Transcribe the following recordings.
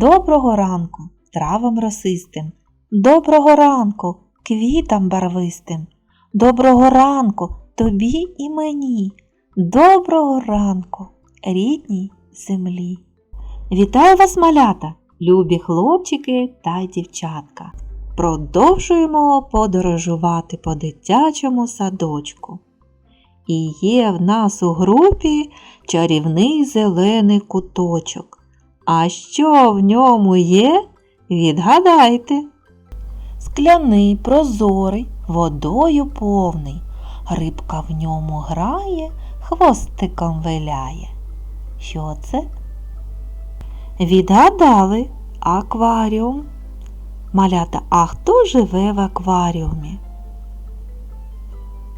Доброго ранку травам росистим, доброго ранку квітам барвистим, доброго ранку тобі і мені, доброго ранку рідній землі. Вітаю вас, малята, любі хлопчики та дівчатка. Продовжуємо подорожувати по дитячому садочку. І є в нас у групі чарівний зелений куточок. А що в ньому є? Відгадайте. Скляний, прозорий, водою повний. Рибка в ньому грає, хвостиком виляє. Що це? Відгадали акваріум. Малята, а хто живе в акваріумі?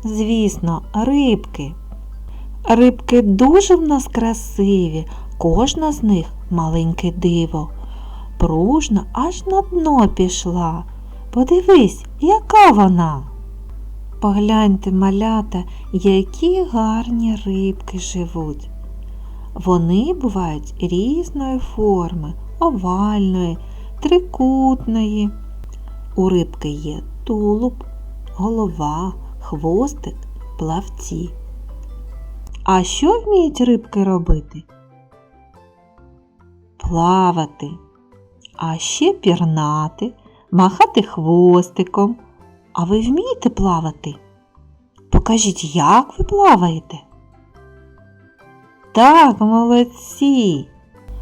Звісно, рибки. Рибки дуже в нас красиві, кожна з них маленьке диво. Пружна аж на дно пішла. Подивись, яка вона. Погляньте, малята, які гарні рибки живуть. Вони бувають різної форми, овальної, трикутної. У рибки є тулуб, голова, хвостик, плавці. А що вміють рибки робити? Плавати, а ще пірнати, махати хвостиком. А ви вмієте плавати? Покажіть, як ви плаваєте? Так, молодці.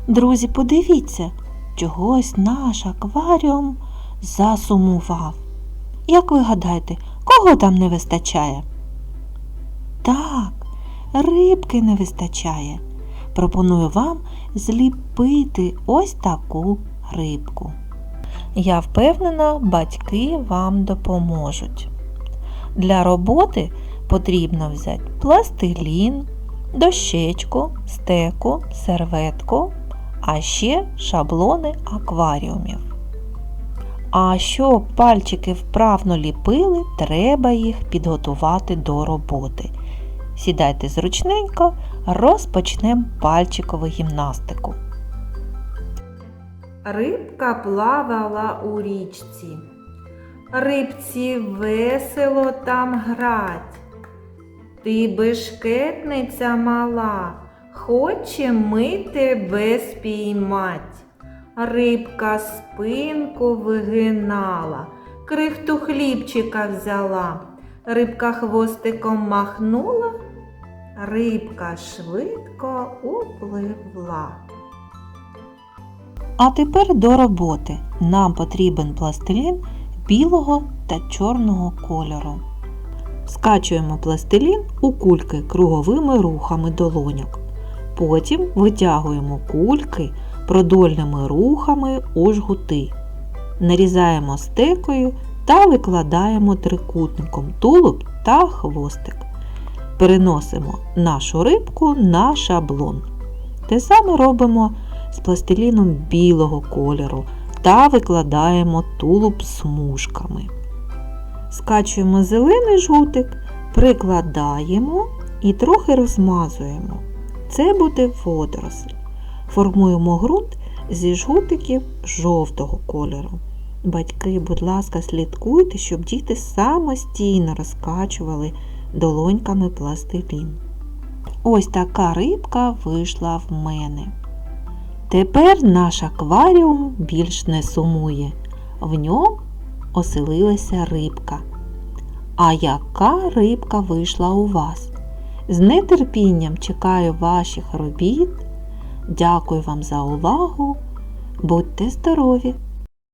Друзі, подивіться, чогось наш акваріум засумував. Як ви гадаєте, кого там не вистачає? Так, рибки не вистачає. Пропоную вам зліпити ось таку рибку. Я впевнена, батьки вам допоможуть. Для роботи потрібно взяти пластилін, дощечку, стеку, серветку, а ще шаблони акваріумів. А щоб пальчики вправно ліпили, треба їх підготувати до роботи. Сідайте зручненько, розпочнемо пальчикову гімнастику. Рибка плавала у річці. Рибці весело там грать. Ти бешкетниця мала, хоче ми тебе спіймать. Рибка спинку вигинала, крихту хлібчика взяла. Рибка хвостиком махнула, рибка швидко upливла. А тепер до роботи. Нам потрібен пластилін білого та чорного кольору. Скачуємо пластилін у кульки круговими рухами долоньок. Потім витягуємо кульки продольними рухами у жгути. Нарізаємо стекою та викладаємо трикутником тулуб та хвостик. Переносимо нашу рибку на шаблон. Те саме робимо з пластиліном білого кольору та викладаємо тулуб смужками. Скачуємо зелений жгутик, прикладаємо і трохи розмазуємо. Це буде водоросль. Формуємо ґрунт зі жгутиків жовтого кольору. Батьки, будь ласка, слідкуйте, щоб діти самостійно розкачували долоньками пластилін. Ось така рибка вийшла в мене. Тепер наш акваріум більш не сумує. В ньому оселилася рибка. А яка рибка вийшла у вас? З нетерпінням чекаю ваших робіт. Дякую вам за увагу. Будьте здорові!